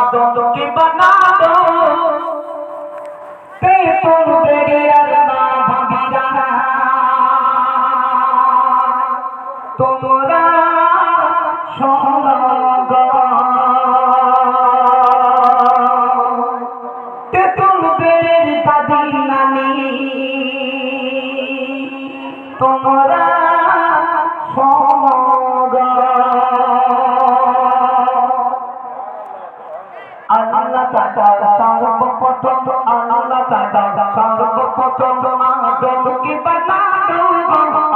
আদম কি বানা দো তে তুম বেড়ে আল্লাহ ভাবি রাহা তোমরা সঙ্গ তে তুম বেড়ে তাদের নানি তোমরা তাআলা সর্বপ্রথম আল্লাহ তাআলা সর্বপ্রথম আদম কি বানালো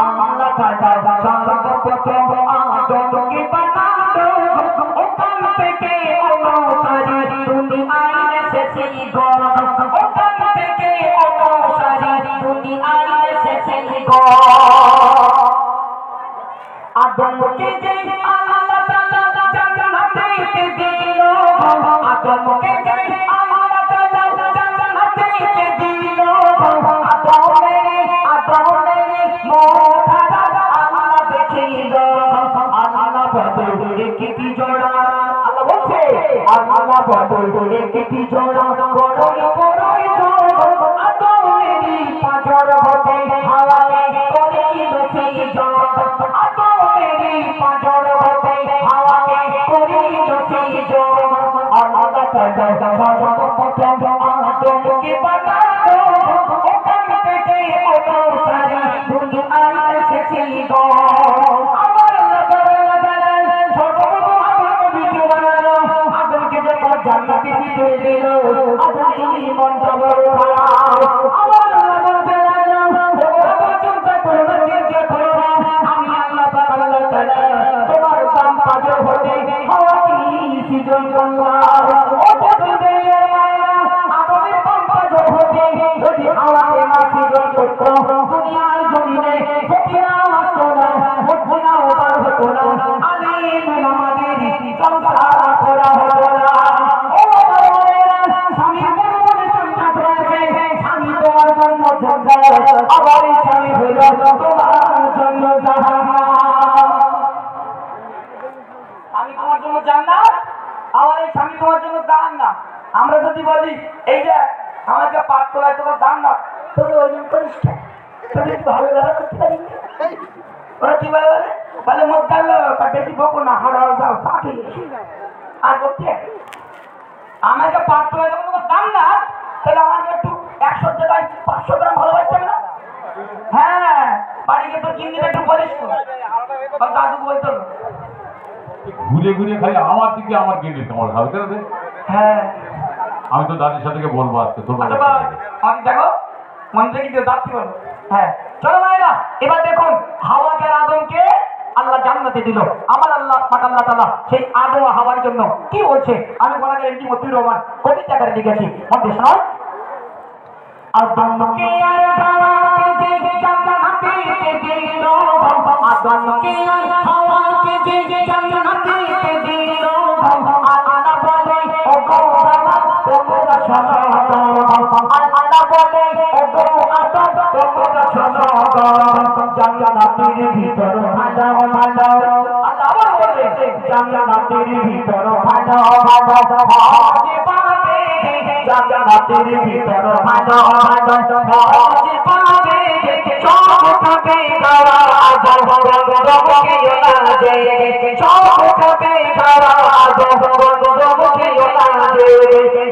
আল্লাহ তাআলা সর্বপ্রথম আদম কি বানালো ওখান থেকে অনুসারী দুনিয়ায় এসেছে গো ওখান থেকে অনুসারী দুনিয়ায় এসেছে গো আদমকে বদলে কি কি জোড়া। আল্লাহ বলছে আল্লাহ বদল করে কি জোড়া, বড়ই বড়ই জোড়া আদমেরই পাঁচর হতে হাওয়ালে করে সেই জোড়া আদমেরই পাঁচর হতে হাওয়ালে করে সেই জোড়া আল্লাহ তাআলা জান্নাতে দিয়ে দিল? আদম মনটা বড় খারাপ আমার আল্লাহ তাআলা ওরা চিন্তা করো না চিন্তা করো না আমি আল্লাহ তাআলা তোমার কাম পাজর হতে হওয়া কি করলাম? ও পৃথিবীর মায়া আদমের পাজর হতে যদি হাওয়াকে না সৃজন করতো, দুনিয়ার জমিনে ফকিরা আসতো না মুখগুনা ওপার হতো না। আলিম আমাদের সংসার করা হতো। জান্নাত আমার এই স্বামী তোমার জন্য জাহান্নাম আমরা যদি বলি, এই যে আমাকে পাট তোলায় তোমার তোর করিস? তোর পারি না? ওরা কি বলে বলে? বলে মধ্যাল বেশি বকো না হাড়াও যাও পাখি আর করতে আমাকে পাট তোলায় যখন তোমার জান্নাত, তাহলে আমাকে একটু একশো জায়গায় পাঁচশো গ্রাম না হ্যাঁ বাড়ি গিয়ে তোর কিন্দিটা একটু বলিস তো দাদু বলতো ঘুরে ঘুরে খালি আমার দিকে আমার গেলে তোমার ভালো করে হ্যাঁ। আমি তো দাদির সাথে বলব আজকে তোর আচ্ছা দেখো। মন থেকে কেউ হ্যাঁ। চলো মায়েরা এবার দেখুন হাওয়াকে আদমকে আল্লাহ জান্নাতে দিল। আমার আল্লাহ পাক আল্লাহ তাআলা সেই আদম হাওয়ার জন্য কি বলছে? আমি বলা যায় এমনি মতিউর রহমান কবিতা আকারে লিখেছি। মধ্যে শোনাও। আদমকে আর হাওয়াকে যে জান্নাতে দিল। আদমকে জান্নাতের ভিতর ভালো ভালো আল্লাহ বলে জান্নাতের ভিতর ভালো ভালো যে পাবে জান্নাতের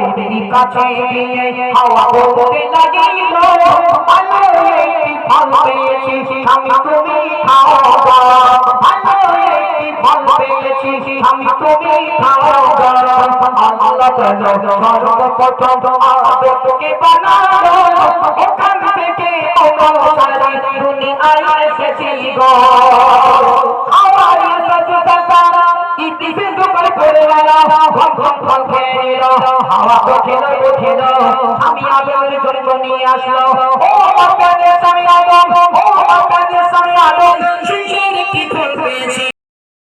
আদমের কাছে গিয়ে হাওয়া বলতে লাগিল। ভালো একটি ফল পেয়েছি আমি তুমি খাও ভালো একটি ফল পেয়েছি আমি তুমি খাও আল্লাহ তাআলা সর্বপ্রথম আদমকে বানালো। ওখান থেকে অনুসারী দুনিয়ায় এসেছি গো। আমি কঠিন কঠিন আমি আগুনের নিয়ে আসলো। ও আমার